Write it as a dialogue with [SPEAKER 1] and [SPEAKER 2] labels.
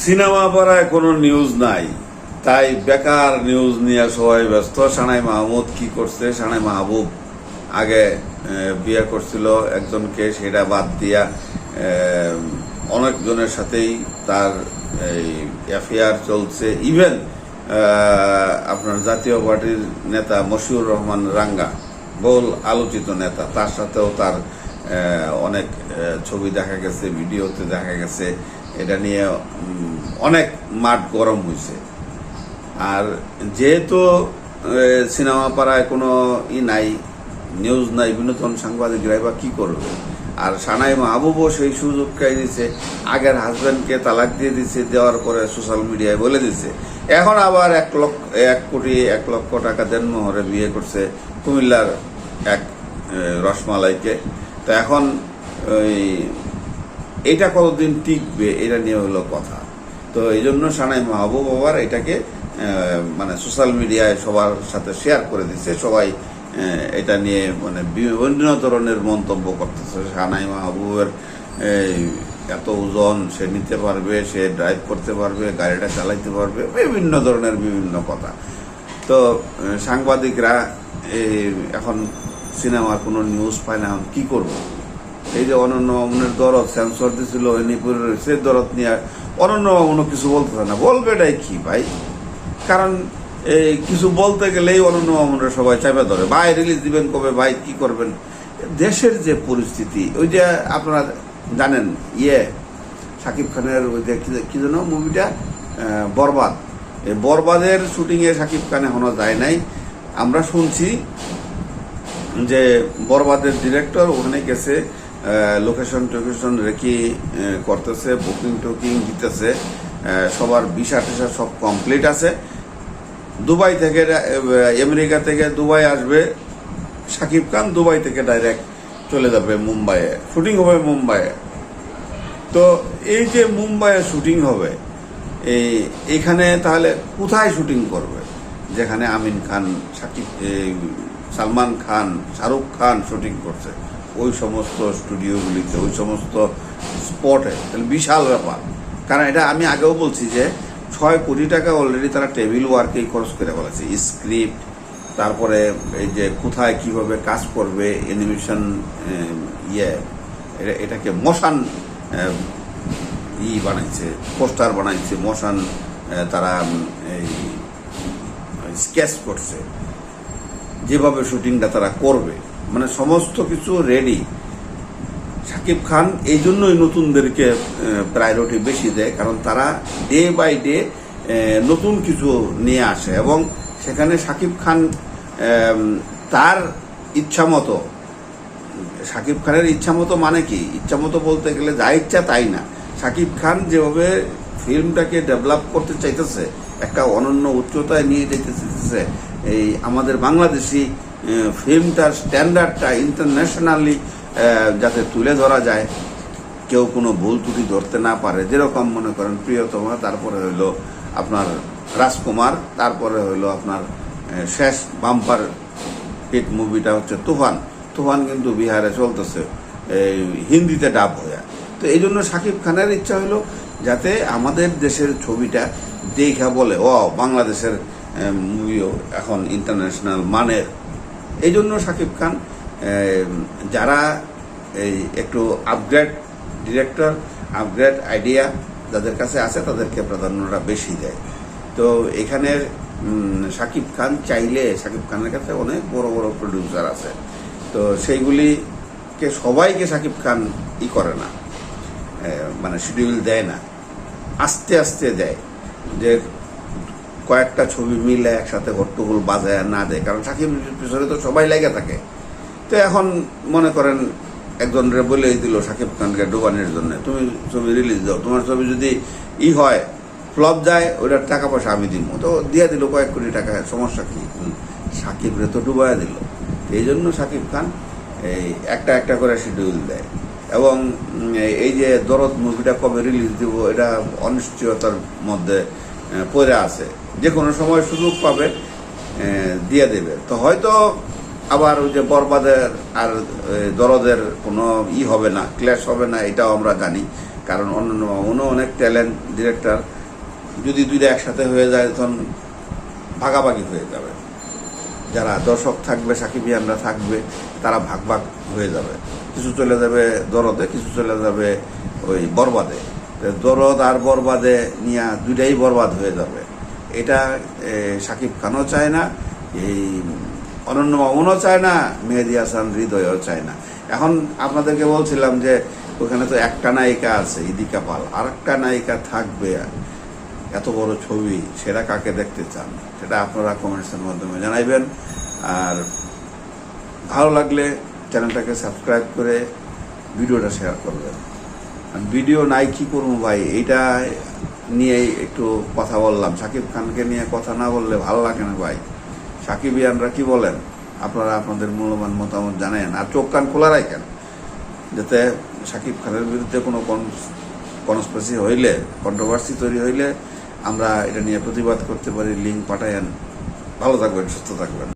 [SPEAKER 1] Cinema পাড়ায় কোনো news নাই। তাই বেকার নিউজ নিয়ে সবাই ব্যস্ত। সানাই মাহমুদ কি করছে? সানাই মাহবুব আগে বিয়ে করছিল একজনকে, সেটা বাদ দিয়া অনেকজনের সাথেই তার এই অ্যাফেয়ার চলছে। ইভেন আপনার জাতীয় পার্টির নেতা মশিউর রহমান রাঙ্গা, বহুল আলোচিত নেতা। তার সাথেও তার অনেক ছবি দেখা গেছে, ভিডিওতে দেখা গেছে। এটা নিয়ে অনেক মাঠ গরম হয়েছে। আর যেহেতু সিনেমা পাড়ায় কোনো ই নাই, নিউজ নাই, বিনোদন সাংবাদিকরা বা কী করবে? আর সানাই মাহবুবও সেই সুযোগটাই দিছে, আগের হাজব্যান্ডকে তালাক দিয়ে দিছে, দেওয়ার পরে সোশ্যাল মিডিয়ায় বলে দিছে। এখন আবার এক লক্ষ, এক কোটি, এক লক্ষ টাকা দেন মোহরে বিয়ে করছে কুমিল্লার এক রসমালাইকে। তো এখন ওই এটা কতদিন টিকবে, এটা নিয়ে হলো কথা। তো এই জন্য সানাই মাহবুব আবার এটাকে মানে সোশ্যাল মিডিয়ায় সবার সাথে শেয়ার করে দিচ্ছে। সবাই এটা নিয়ে মানে বিভিন্ন ধরনের মন্তব্য করতেছে। সানাই মাহবুবের এত ওজন, সে নিতে পারবে, সে ড্রাইভ করতে পারবে, গাড়িটা চালাইতে পারবে, বিভিন্ন ধরনের বিভিন্ন কথা। তো সাংবাদিকরা এখন সিনেমার কোনো নিউজ পায় না, এখন কি করব? এই যে অনন্য মামুনের দরদ সেন্সর দিছিল নিপুরের সে দরদ নিয়ে অনন্য মামুনও কিছু বলতেছে না। বলবে এটাই কি ভাই? কারণ এই কিছু বলতে গেলেই অনন্য মামুনরা সবাই চাপে ধরে। ভাই রিলিজ দিবেন কবে? ভাই, কি করবেন? দেশের যে পরিস্থিতি, ওই যে আপনারা জানেন ইয়ে সাকিব খানের ওই যে কি- যেন মুভিটা বরবাদ। এই বরবাদের শুটিংয়ে সাকিব খান এখনও যায় নাই। আমরা শুনছি যে বরবাদের ডিরেক্টর ওখানে গেছে। লোকেশন টোকেশন রেখে করতেছে বুকিং টুকিং দিতেছে। সবার ভিসা টিসা সব কমপ্লিট আছে। দুবাই থেকে আমেরিকা থেকে দুবাই আসবে। সাকিব খান দুবাই থেকে ডাইরেক্ট চলে যাবে মুম্বাইয়ে। শুটিং হবে মুম্বাইয়ে। তো এই যে মুম্বাইয়ে শুটিং হবে, এই, এখানে তাহলে কোথায় শুটিং করবে? যেখানে আমিন খান, সাকিব সালমান খান, শাহরুখ খান শুটিং করছে। ওই সমস্ত স্টুডিওগুলিতে, ওই সমস্ত স্পটে। তাহলে বিশাল ব্যাপার। কারণ এটা আমি আগেও বলছি যে, ছয় কোটি টাকা অলরেডি তারা টেবিল ওয়ার্কেই খরচ করে বলেছে স্ক্রিপ্ট তারপরে এই যে কোথায় কীভাবে কাজ করবে অ্যানিমেশন ইয়ে এটা- এটাকে মশান ই বানাইছে পোস্টার বানাইছে মশান তারা এই স্কেচ করছে। যেভাবে শুটিংটা তারা করবে। মানে সমস্ত কিছু রেডি শাকিব খান এই জন্যই নতুনদেরকে প্রায়োরিটি বেশি দেয়, কারণ তারা ডে বাই ডে নতুন কিছু নিয়ে আসে এবং সেখানে শাকিব খান তার ইচ্ছা মতো শাকিব খানের ইচ্ছা মতো মানে কি? ইচ্ছা মতো বলতে গেলে যা ইচ্ছা তাই না। শাকিব খান যেভাবে ফিল্মটাকে ডেভেলপ করতে চাইতেছে, একটা অনন্য উচ্চতায় নিয়ে যেতে চাইতেছে, এই আমাদের বাংলাদেশি ফিল্মটার স্ট্যান্ডার্ডটা ইন্টারন্যাশনালি যাতে তুলে ধরা যায়, কেউ কোনো ভুল ত্রুটি ধরতে না পারে। যেরকম মনে করেন প্রিয়তমা, তারপরে হইল আপনার রাজকুমার, তারপরে হইল আপনার শেষ বাম্পার হিট মুভিটা হচ্ছে তুফান। তুফান কিন্তু বিহারে চলতেছে, এই হিন্দিতে ডাব হয়ে। তো এই জন্য শাকিব খানের ইচ্ছা হলো যাতে আমাদের দেশের ছবিটা দেখা বলে ও বাংলাদেশের মুভিও এখন ইন্টারন্যাশনাল মানের। এই জন্য শাকিব খান যারা এই একটু আপগ্রেড ডিরেক্টর আপগ্রেড আইডিয়া যাদের কাছে আছে তাদেরকে প্রাধান্যটা বেশি দেয়। তো এখানের শাকিব খান চাইলে শাকিব খানের কাছে অনেক বড় বড় প্রডিউসার আছে। তো সেইগুলিকে সবাইকে শাকিব খান ই করে না মানে শিডিউল দেয় না। আস্তে আস্তে দেয় যে কয়েকটা ছবি মিলে একসাথে হট্টগোল বাজায় না দেয় কারণ সাকিবের পিছনে তো সবাই লেগে থাকে। তো এখন মনে করেন একজন রে বলেই দিল সাকিব খানকে ডুবানির জন্য তুমি ছবি রিলিজ দাও তোমার ছবি যদি ই হয় ফ্লপ যায় ওটার টাকা পয়সা আমি দিব। তো দিয়ে দিল কয়েক কোটি টাকা সমস্যা কি? হুম, সাকিব রে তো ডুবাই দিল। এই জন্য সাকিব খান এই একটা একটা করে শিডিউল দেয়। এবং এই যে দরদ মুভিটা কবে রিলিজ দিব এটা অনিশ্চয়তার মধ্যে পড়ে আছে। যে কোনো সময় সুযোগ পাবে দিয়ে দেবে। তো হয়তো আবার ওই যে বরবাদের আর দরদের কোনো ই হবে না, ক্ল্যাশ হবে না, এটাও আমরা জানি। কারণ অন্যান্য অন্য অনেক ট্যালেন্ট ডিরেক্টর। যদি দুইটা একসাথে হয়ে যায়, তখন ভাগাভাগি হয়ে যাবে। যারা দর্শক থাকবে সাকিবিয়ানরা থাকবে, তারা ভাগ ভাগ হয়ে যাবে। কিছু চলে যাবে দরদে, কিছু চলে যাবে ওই বরবাদে। দরদ আর বরবাদে নিয়ে দুইটাই বরবাদ হয়ে যাবে। এটা সাকিব খানও চায় না, এই অনন্য মামুনও চায় না, মেহেদি হাসান হৃদয়ও চায় না। এখন আপনাদেরকে বলছিলাম যে, ওখানে তো একটা নায়িকা আছে ইদিকা পাল আর একটা নায়িকা থাকবে, এত বড় ছবি, সেটা কাকে দেখতে চান? সেটা আপনারা কমেন্টসের মাধ্যমে জানাইবেন। আর ভালো লাগলে চ্যানেলটাকে সাবস্ক্রাইব করে ভিডিওটা শেয়ার করবেন। ভিডিও নাই, কি করব ভাই? এইটা নিয়েই একটু কথা বললাম। সাকিব খানকে নিয়ে কথা না বললে ভালো লাগে না ভাই। সাকিব ইয়ানরা কি বলেন? আপনারা আপনাদের মূল্যবান মতামত জানেন। আর চোখ কান খোলা রাখেন, যাতে সাকিব খানের বিরুদ্ধে কোনো কনস্পেসি হইলে কন্ট্রোভার্সি তৈরি হইলে আমরা এটা নিয়ে প্রতিবাদ করতে পারি। লিঙ্ক পাঠায়েন। ভালো থাকবেন, সুস্থ থাকবেন।